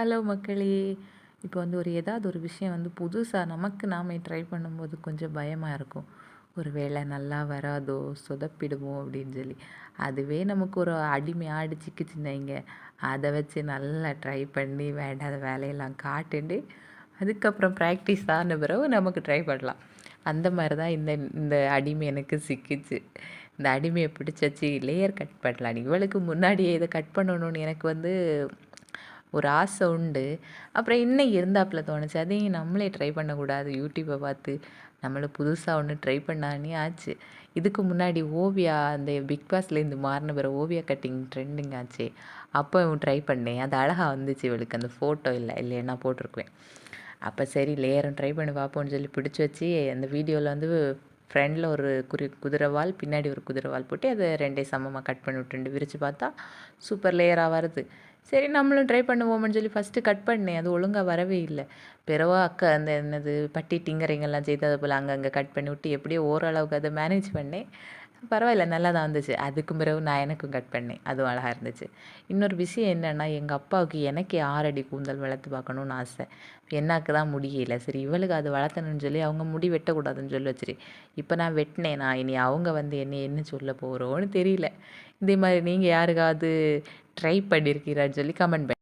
Hello மக்களே. இப்போ வந்து ஒரு ஏதாவது ஒரு விஷயம் வந்து புதுசாக நமக்கு நாமே ட்ரை பண்ணும்போது கொஞ்சம் பயமாக இருக்கும். ஒரு வேளை நல்லா வராதோ சொதப்பிடுமோ அப்படின்னு சொல்லி. அதுவே நமக்கு ஒரு அடிமை ஆடிச்சிக்கிச்சுன்னு வைங்க. அதை வச்சு நல்லா ட்ரை பண்ணி வேண்டாத வேலையெல்லாம் காட்டுண்டு அதுக்கப்புறம் ப்ராக்டிஸ் ஆன பிறகு நமக்கு ட்ரை பண்ணலாம். அந்த மாதிரி தான் இந்த இந்த அடிமை எனக்கு சிக்கிச்சு. இந்த அடிமையை பிடிச்சி லேயர் கட் பண்ணலாம். இவளுக்கு முன்னாடியே இதை கட் பண்ணணும்னு எனக்கு வந்து ஒரு ஆசை உண்டு. அப்புறம் இன்னும் இருந்தாப்புல தோணுச்சு? அதையும் நம்மளே ட்ரை பண்ணக்கூடாது. யூடியூப்பை பார்த்து நம்மளும் புதுசாக ஒன்று ட்ரை பண்ணானே ஆச்சு. இதுக்கு முன்னாடி ஓவியா அந்த பிக் பாஸ்லேருந்து மாறின பிற ஓவியா கட்டிங் ட்ரெண்டிங் ஆச்சு. அப்போ ட்ரை பண்ணேன். அது அழகாக வந்துச்சு இவளுக்கு. அந்த ஃபோட்டோ இல்லை இல்லைன்னா போட்டிருக்குவேன். அப்போ சரி லேயரும் ட்ரை பண்ணி பார்ப்போம்னு சொல்லி பிடிச்சி வச்சு அந்த வீடியோவில் வந்து ஃப்ரண்டில் ஒரு குறி குதிரைவால் பின்னாடி ஒரு குதிரைவால் போட்டு அதை ரெண்டே சமமாக கட் பண்ணி விட்டுண்டு விரித்து பார்த்தா சூப்பர் லேயராக வருது. சரி நம்மளும் ட்ரை பண்ணுவோம்னு சொல்லி ஃபஸ்ட்டு கட் பண்ணேன். அது ஒழுங்காக வரவே இல்லை. பிறவா அக்கா அந்த என்னது பட்டி டிங்கரிங்கெல்லாம் செய்தது போல் அங்கங்கே கட் பண்ணி விட்டு எப்படியோ ஓரளவுக்கு அதை மேனேஜ் பண்ணேன். பரவாயில்ல நல்லா தான் வந்துச்சு அதுக்கும் பிறகு நான் எனக்கும் கட் பண்ணேன். அதுவும் அழகாக இருந்துச்சு. இன்னொரு விஷயம் என்னென்னா எங்கள் அப்பாவுக்கு எனக்கே ஆறடி கூந்தல் வளர்த்து பார்க்கணுன்னு ஆசை. என்னாக்கு தான் முடியல. சரி இவளுக்கு அது வளர்த்தணும்னு சொல்லி அவங்க முடி வெட்டக்கூடாதுன்னு சொல்லி வச்சிரு. இப்போ நான் வெட்டினேன் நான் இனி அவங்க வந்து என்ன என்ன சொல்ல போகிறோன்னு தெரியல. இதே மாதிரி நீங்கள் யாருக்காவது ட்ரை பண்ணியிருக்கீரான்னு சொல்லி கமெண்ட் பண்ணி